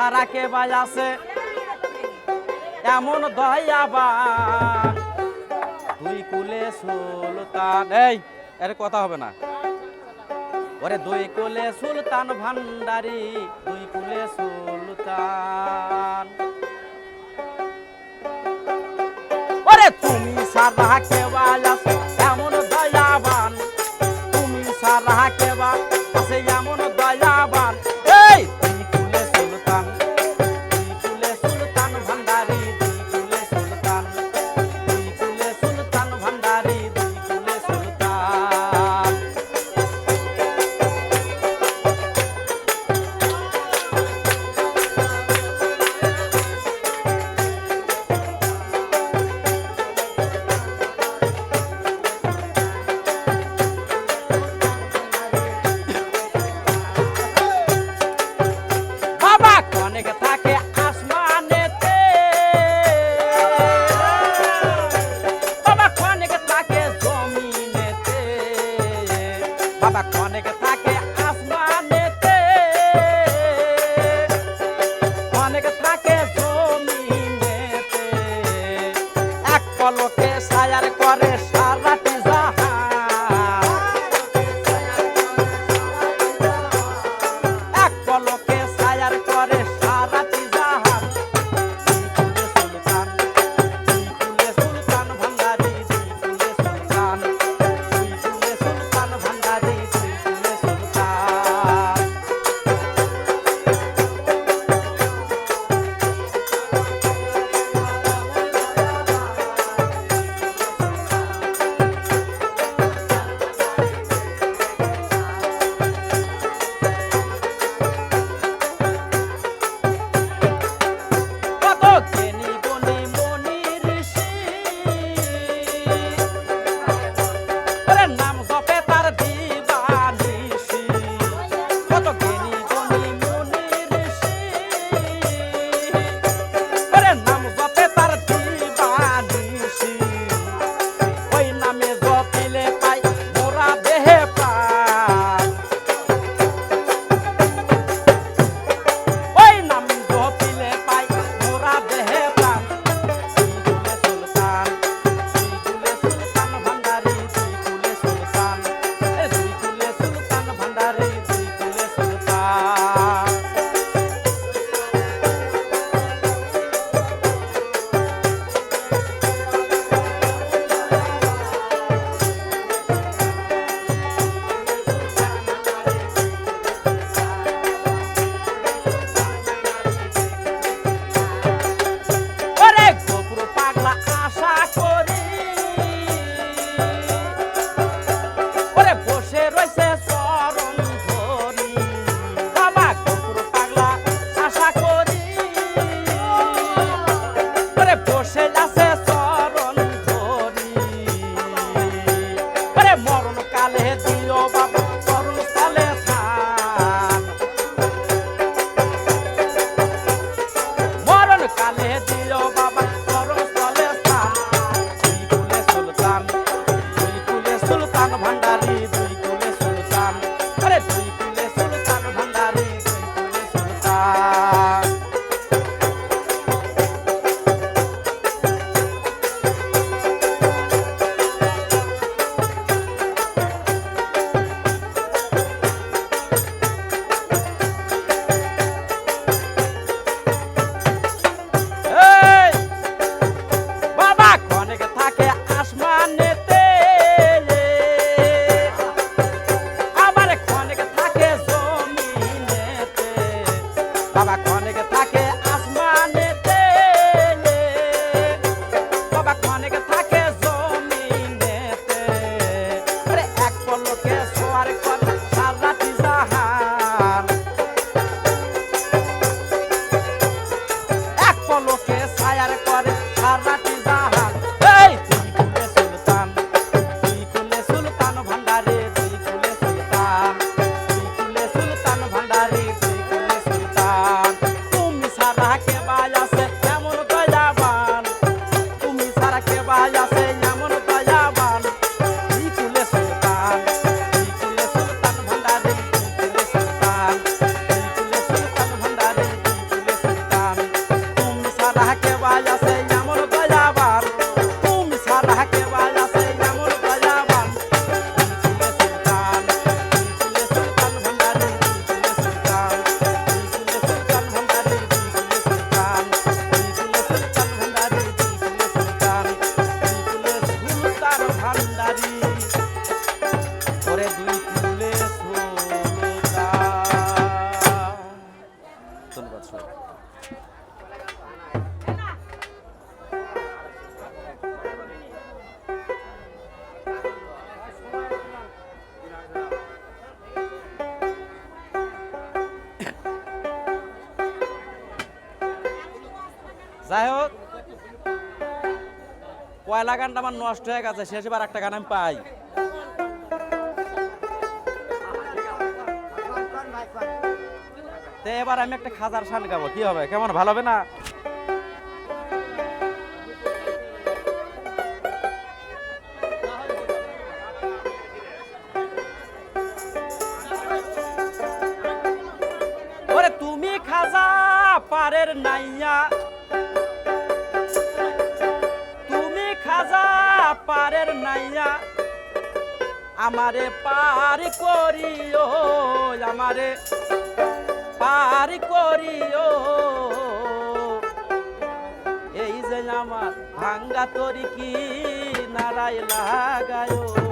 সারা কে আছে এমন দয়াবান দুই কুলে সুলতান। এই, এর কথা হবে না। ওরে দুই কুলে সুলতান ভান্ডারি, দুই কুলে সুলতান। ওরে তুমি সারা কেবা Papa Connick. podcast, podcast. কয়লা গানটা আমার নষ্ট হয়ে গেছে, শেষ এবার একটা গান আমি পাই। তো এবার আমি একটা খাজার শান গাবো, কি হবে? কেমন, ভালো হবে না? তুমি খাজা, পারের নাইয়া। নাইয়া আমারে পার করিও, আমারে পার করিও। এই যে আমার ভাঙ্গা তরি কি নারায় লাগায়ো।